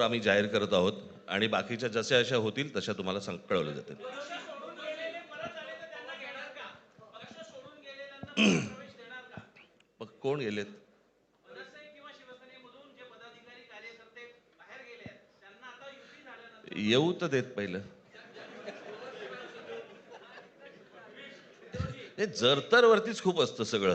आम्ही जाहीर करत आहोत आणि बाकीच्या जशा अशा होतील तशा तुम्हाला सांग कळवलं जातील. मग कोण गेलेत? येऊ तर देत पहिलं. हे जरतर वरतीच खूप असतं सगळं.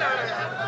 Hallelujah.